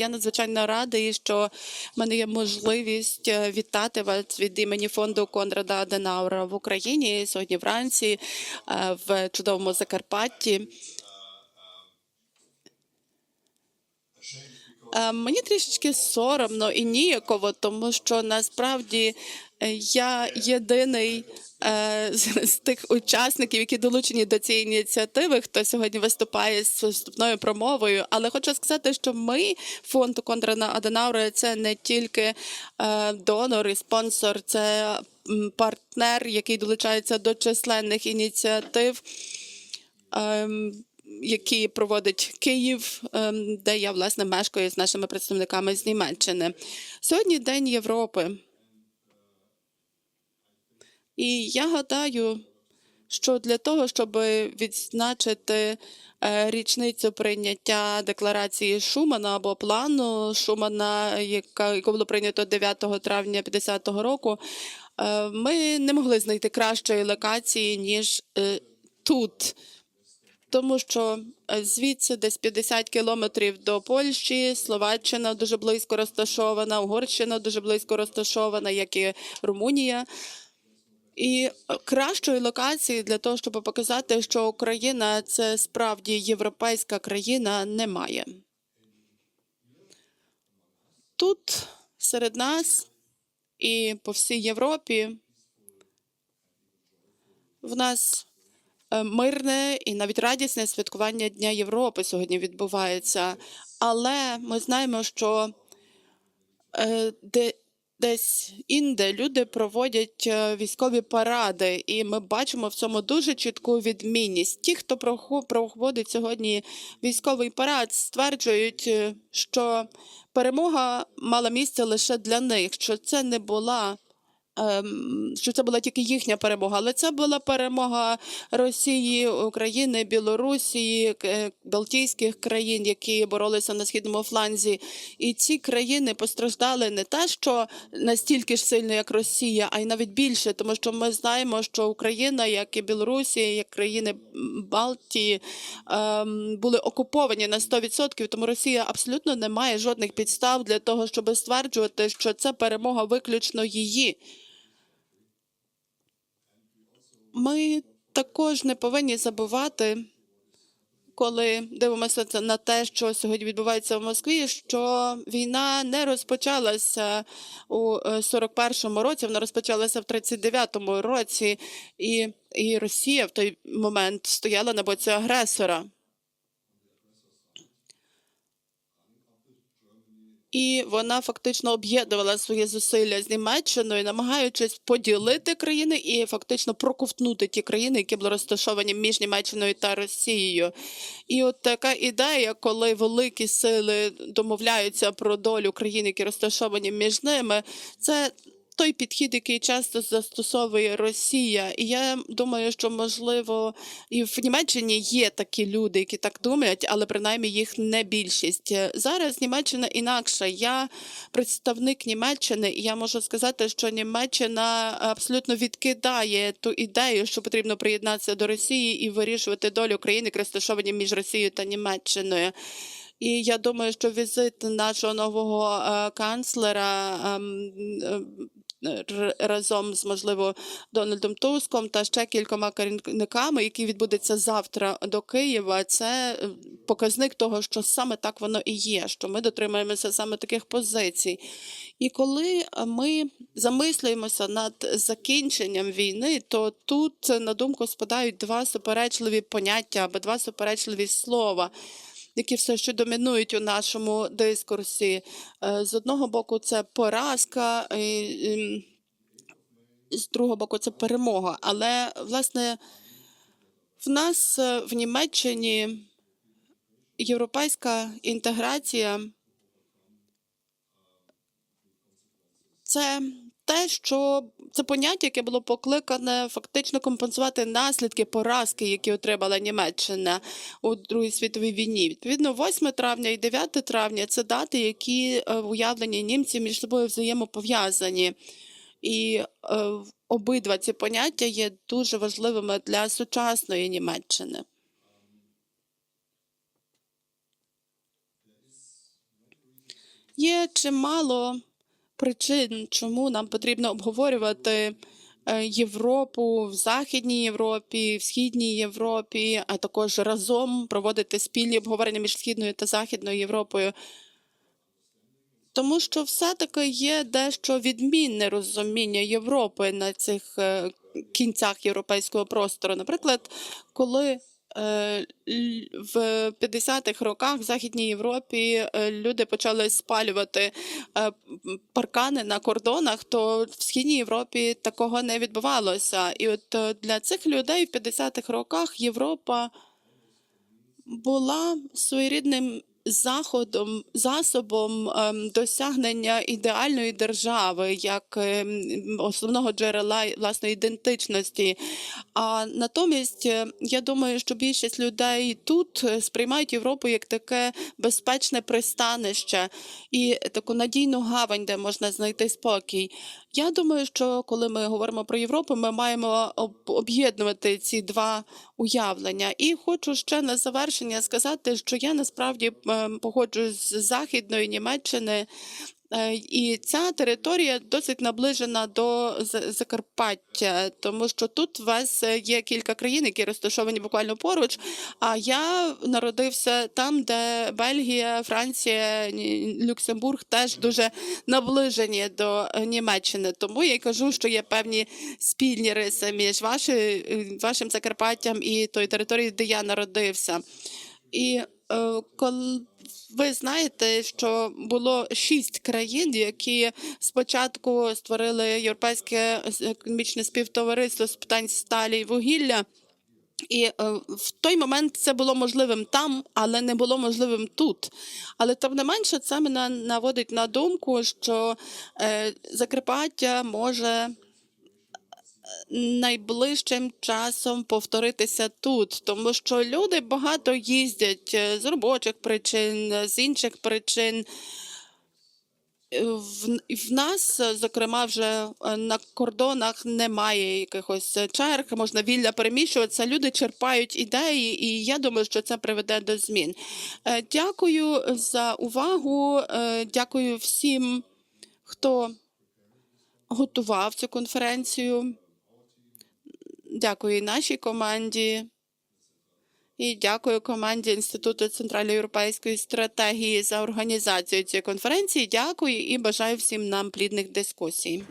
Я надзвичайно радий, що в мене є можливість е, вітати вас від імені фонду Конрада Аденаура в Україні сьогодні вранці е, в чудовому Закарпатті. Е, Мені трішечки соромно і ніяково, тому що насправді е, я єдиний е, з, тих учасників, які долучені до цієї ініціативи, хто сьогодні виступає з вступною промовою. Але хочу сказати, що ми, фонд Конрада Аденаура, це не тільки донор і спонсор, це партнер, який долучається до численних ініціатив. Які проводить Київ, ем, де я власне мешкаю з нашими представниками з Німеччини. Сьогодні День Європи. І я гадаю, що для того, щоб відзначити е, річницю прийняття декларації Шумана або плану Шумана, яка було прийнято 9 травня 50-го року, е, ми не могли знайти кращої локації ніж е, тут тому що е, звідси десь 50 кілометрів до Польщі, Словаччина дуже близько розташована, Угорщина дуже близько розташована, як і Румунія. І е, кращої локації для того, щоб показати, що Україна це справді європейська країна, немає. Тут серед нас і по всій Європі в нас мирне і навіть радісне святкування Дня Європи сьогодні відбувається. Але ми знаємо, що е, де, десь інде люди проводять е, військові паради, і ми бачимо в цьому дуже чітку відмінність. Ті, хто проводить сьогодні військовий парад, стверджують, е, що перемога мала місце лише для них, що це не була. Ем, Що це була тільки їхня перемога, але це була перемога Росії, України, Білорусі, е, Балтійських країн, які боролися на східному фланзі. І ці країни постраждали не те, що настільки ж сильно, як Росія, а й навіть більше, тому що ми знаємо, що Україна, як і Білорусі, як країни Балтії, ем, були окуповані на 100%, тому Росія абсолютно не має жодних підстав для того, щоб стверджувати, що це перемога виключно її. Ми також не повинні забувати, коли дивимося на те, що сьогодні відбувається в Москві, що війна не розпочалася у е, 41-му році, вона розпочалася в 39-му році, і, і Росія в той момент стояла на боці агресора. І вона фактично об'єднувала свої зусилля з Німеччиною, намагаючись поділити країни і фактично проковтнути ті країни, які були розташовані між Німеччиною та Росією. І от така ідея, коли великі сили домовляються про долю країн, які розташовані між ними, це той підхід, який часто застосовує Росія. І я думаю, що можливо і в Німеччині є такі люди, які так думають, але принаймні їх не більшість. Зараз Німеччина інакша. Я представник Німеччини, і я можу сказати, що Німеччина абсолютно відкидає ту ідею, що потрібно приєднатися до Росії і вирішувати долю країни, які розташовані між Росією та Німеччиною. І я думаю, що візит нашого нового е, канцлера ем, е, разом з можливо Дональдом Туском та ще кількома керівниками, які відбудеться завтра до Києва, це е, показник того, що саме так воно і є, що ми дотримуємося саме таких позицій. І коли е, ми замислюємося над закінченням війни, то тут на думку спадають два суперечливі поняття або два суперечливі слова які все ще домінують у нашому дискурсі. Е, З одного боку, це поразка, і, ем, з другого боку, це перемога. Але, власне, в нас е, в Німеччині європейська інтеграція це те, що це поняття, яке було покликане фактично компенсувати наслідки поразки, які отримала Німеччина у Другій світовій війні. Відповідно, 8 травня і 9 травня це дати, які е, в уявленні німців між собою взаємопов'язані. І е, обидва ці поняття є дуже важливими для сучасної Німеччини. Є чимало причин, чому нам потрібно обговорювати е, Європу в Західній Європі, в Східній Європі, а також разом проводити спільні обговорення між Східною та Західною Європою. Тому що все-таки є дещо відмінне розуміння Європи на цих е, кінцях європейського простору. Наприклад, коли в 50-х роках в Західній Європі е, люди почали спалювати е, паркани на кордонах, то в Східній Європі такого не відбувалося. І от е, для цих людей в 50-х роках Європа була своєрідним заходом, засобом ем, досягнення ідеальної держави як ем, основного джерела власної ідентичності. А натомість, е, я думаю, що більшість людей тут е, сприймають Європу як таке безпечне пристанище і таку надійну гавань, де можна знайти спокій. Я думаю, що коли ми говоримо про Європу, ми маємо об'єднувати ці два уявлення. І хочу ще на завершення сказати, що я насправді погоджуюсь походжу з Західної Німеччини. Е, І ця територія досить наближена до Закарпаття, тому що тут у вас е, є кілька країн, які розташовані буквально поруч. А я народився там, де Бельгія, Франція, Люксембург теж дуже наближені до е, Німеччини. Тому я кажу, що є певні спільні риси між вашим Закарпаттям і тою територією, де я народився. І ви знаєте, що було шість країн, які спочатку створили європейське економічне співтовариство з питань сталі і вугілля. І е, в той момент це було можливим там, але не було можливим тут. Але тим не менше, це мене наводить на думку, що е, Закарпаття може найближчим часом повторитися тут, тому що люди багато їздять е, з робочих причин, е, з інших причин. Е, В, нас, зокрема, вже на кордонах немає якихось черг, можна вільно переміщуватися. Люди черпають ідеї, і я думаю, що це приведе до змін. Дякую за увагу. Дякую всім, хто готував цю конференцію. Дякую нашій команді. І дякую команді Інституту центральноєвропейської стратегії за організацію цієї конференції. Дякую і бажаю всім нам плідних дискусій.